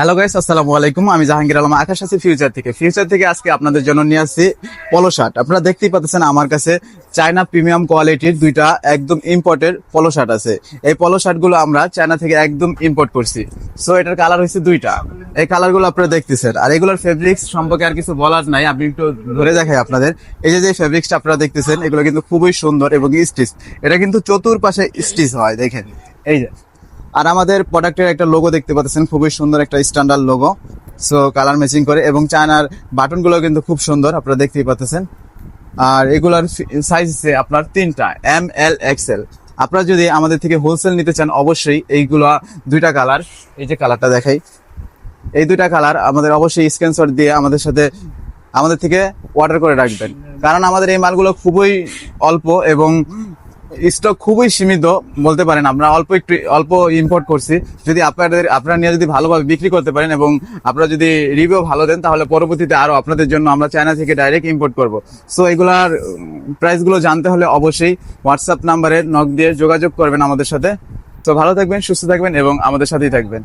Hello guys আসসালামু আলাইকুম। আমি জাহাঙ্গীর আলম, আকাশ আছি ফিউচার থেকে। ফিউচার থেকে আজকে আপনাদের জন্য নিয়ে আসছি পলো শার্ট আপনারা দেখতেই পাচ্ছেন আমার কাছে চায়না প্রিমিয়াম কোয়ালিটির দুইটা একদম ইম্পোর্টের পলো শার্ট আছে। এই পলো শার্টগুলো আমরা চায়না থেকে একদম ইম্পোর্ট করছি। সো এটার কালার হচ্ছে দুইটা। এই কালারগুলো আপনারা দেখতেছেন। আর এগুলোর ফেব্রিক্স সম্পর্কে আর কিছু বলার নাই। আমি একটু ধরে দেখাই আপনাদের। এই যে যে ফেব্রিক্সটা আপনারা দেখতেছেন, এগুলো কিন্তু খুবই সুন্দর এবং স্টিচ এটা কিন্তু চতুর্পাশে স্টিচ হয়, দেখেন। এই যে আর আমাদের প্রোডাক্টের একটা লোগো দেখতে পাচ্ছেন, খুবই সুন্দর একটা standard logo so colour matching করে এবং চায়নার বাটনগুলো কিন্তু খুব সুন্দর, আপনারা দেখতেই পাচ্ছেন। আর এগুলার সাইজ আছে আপনার তিনটা এম এল এক্সেল আপনারা যদি আমাদের থেকে হোলসেল নিতে চান, অবশ্যই এইগুলা দুইটা কালার এই যে কালারটা দেখাই। এই দুইটা কালার আমাদের অবশ্যই স্ক্রিনশট দিয়ে আমাদের সাথে, আমাদের থেকে অর্ডার করে রাখবেন। কারণ আমাদের এই মালগুলো খুবই অল্প এবং স্টক খুবই সীমিত বলতে পারেন, আমরা অল্প একটু, অল্প ইম্পোর্ট করছি। যদি আপনাদের, আপনারা নিয়ে যদি ভালোভাবে বিক্রি করতে পারেন এবং আপনারা যদি রিভিউ ভালো দেন, তাহলে পরবর্তীতে আরও আপনাদের জন্য আমরা চায়না থেকে ডাইরেক্ট ইম্পোর্ট করব। সো এগুলার প্রাইসগুলো জানতে হলে অবশ্যই হোয়াটসঅ্যাপ নাম্বারে নক দিয়ে যোগাযোগ করবেন আমাদের সাথে। তো ভালো থাকবেন, সুস্থ থাকবেন এবং আমাদের সাথেই থাকবেন।